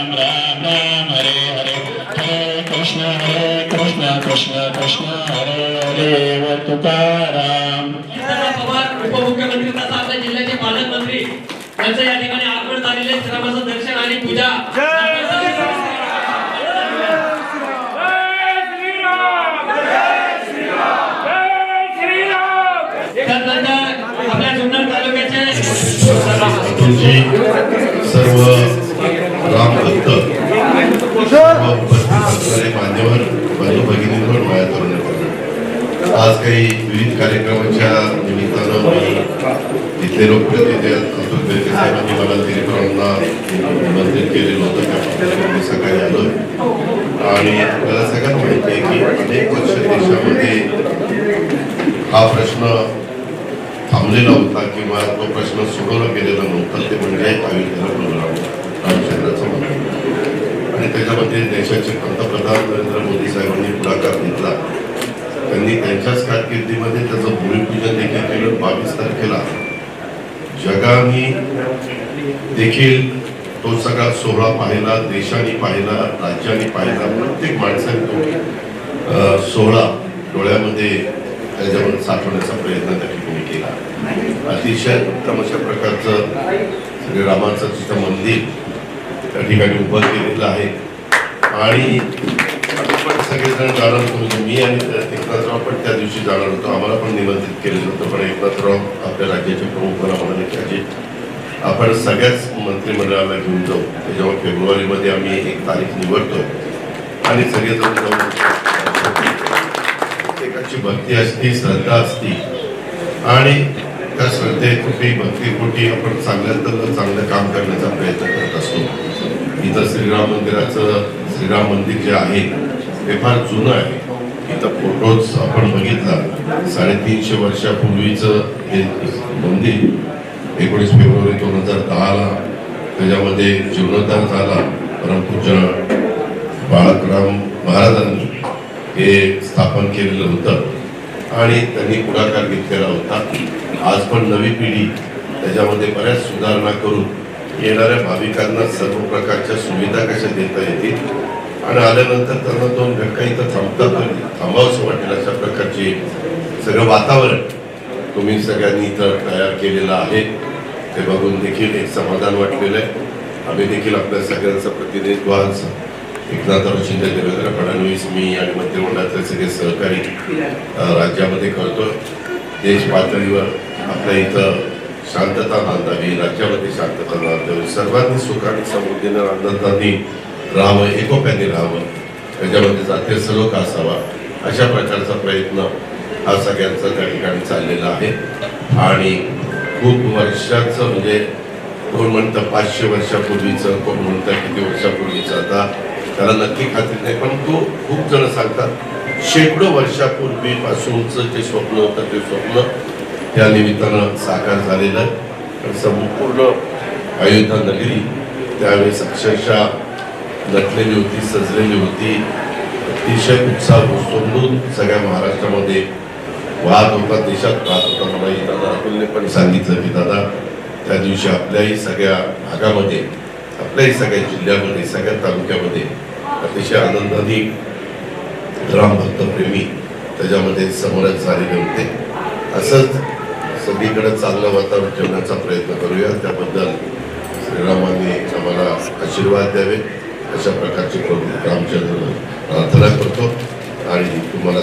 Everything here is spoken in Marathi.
राम राम राम हरे हरे. हरे कृष्ण हरे कृष्ण कृष्ण कृष्ण. हरे हरे तुकाराम शरद पवार उपमुख्यमंत्री तथा आपल्या जिल्ह्याचे पालकमंत्री. यांचं या ठिकाणी आगमन झालेले श्रमाचं दर्शन आणि पूजा. आपल्या जुन्नर तालुक्याचे सर्व मान्यवर बंधू भगिनींवर माया तरुण आज काही विविध कार्यक्रमाच्या निमित्तानं मी इथले लोकप्रतिनिधी अतुल बेरके साहेबांनी मला तिरेकरांना निमंत्रित केलेलं होतं. त्याप्रमाणे मी सकाळी आलो. आणि आपल्याला सगळ्यात माहिती आहे की अनेक वर्ष देशामध्ये हा प्रश्न थांबलेला होता किंवा तो प्रश्न सोडवला गेलेला नव्हता. ते म्हणजे अयोध्येला प्रोग्राम रामचंद्राचं मंदिर आणि त्याच्यामध्ये देशाचे पंतप्रधान नरेंद्र मोदी साहेबांनी पुढाकार घेतला. त्यांनी त्यांच्याच कारकिर्दीमध्ये त्याचं भूमिपूजन देखील केलं. बावीस तारखेला जगाने देखील तो सगळा सोहळा पाहिला देशाने पाहिला राज्याने पाहिला. प्रत्येक माणसाने तो सोहळा डोळ्यामध्ये त्याच्यावर साठवण्याचा प्रयत्न त्या ठिकाणी केला. अतिशय उत्तम अशा प्रकारचं श्रीरामाचं तिथं मंदिर त्या ठिकाणी उभं केलेलं आहे. आणि आपण सगळेजण जाणार होतो म्हणजे मी आणि एकनाथराव पण त्या दिवशी जाणार होतो. आम्हाला पण निमंत्रित केलेलं होतं पण एकनाथराव आपल्या राज्याचे प्रमुख मला म्हणाले की अजित आपण सगळ्याच मंत्रिमंडळाला घेऊन जाऊ. त्याच्यामुळे फेब्रुवारीमध्ये आम्ही एक तारीख निवडतो आणि सगळेजण जाऊन प्रत्येकाची भक्ती असती श्रद्धा असती. आणि त्या श्रद्धेपोटी भक्तीपोटी आपण चांगल्यातलं चांगलं काम करण्याचा प्रयत्न करत असतो. इथं श्रीराम मंदिराचं श्रीराम मंदिर जे आहे ते फार जुनं आहे. इथं फोटोज आपण बघितला. साडेतीनशे वर्षापूर्वीचं हे मंदिर एकोणीस फेब्रुवारी दोन हजार दहाला त्याच्यामध्ये जीर्णोद्धार झाला. परमपूज्य बाळकराम महाराजांनी हे स्थापन केलेलं होतं. आणि त्यांनी पुढाकार घेतलेला होता. आज पण नवी पिढी त्याच्यामध्ये बऱ्याच सुधारणा करून येणाऱ्या भाविकांना सर्व प्रकारच्या सुविधा कशा देता येतील? आणि आल्यानंतर त्यांना दोन घटका इथं थांबतात थांबावंसं वाटेल अशा प्रकारचे सगळं वातावरण तुम्ही सगळ्यांनी इथं तयार केलेलं आहे. ते बघून देखील एक समाधान वाटलेलं आहे. आम्ही देखील आपल्या सगळ्यांचं प्रतिनिधित्व आज एकनाथराव शिंदे देवेंद्र फडणवीस मी आणि मंत्रिमंडळाचे सगळे सहकारी राज्यामध्ये करतो देश पातळीवर आपल्या इथं शांतता नांदावी राज्यामध्ये शांतता नांदावी सर्वांनी सुख आणि समृद्धीनं आनंदांनी राहावं एकोप्याने राहावं त्याच्यामध्ये जातीय सलोखा असावा अशा प्रकारचा प्रयत्न हा सगळ्यांचा त्या ठिकाणी चाललेला आहे. आणि खूप वर्षाचं म्हणजे कोण म्हणतं पाचशे वर्षापूर्वीचं कोण म्हणतं किती वर्षापूर्वीचं आता त्याला नक्की खात्री नाही पण तो खूप जण सांगतात शेकडो वर्षापूर्वीपासूनचं जे स्वप्न होतं ते स्वप्न त्या निमित्तानं साकार झालेलं आहे. संपूर्ण अयोध्या नगरी त्यावेळेस अक्षरशः नटलेली होती सजलेली होती. अतिशय उत्साह सोडून सगळ्या महाराष्ट्रामध्ये वाद होता देशात वाद होता. मला दादा अतुलने पण सांगितलं की दादा त्या दिवशी आपल्याही सगळ्या भागामध्ये आपल्याही सगळ्या जिल्ह्यामध्ये सगळ्या तालुक्यामध्ये अतिशय आनंदाने रामभक्तप्रेमी त्याच्यामध्ये समरस झालेले होते. असंच सगळीकडे चांगलं वातावरण ठेवण्याचा प्रयत्न करूया. त्याबद्दल श्रीरामांनी आम्हाला आशीर्वाद द्यावे. अशा प्रकारची रामचंद्र प्रार्थना करतो. आणि तुम्हाला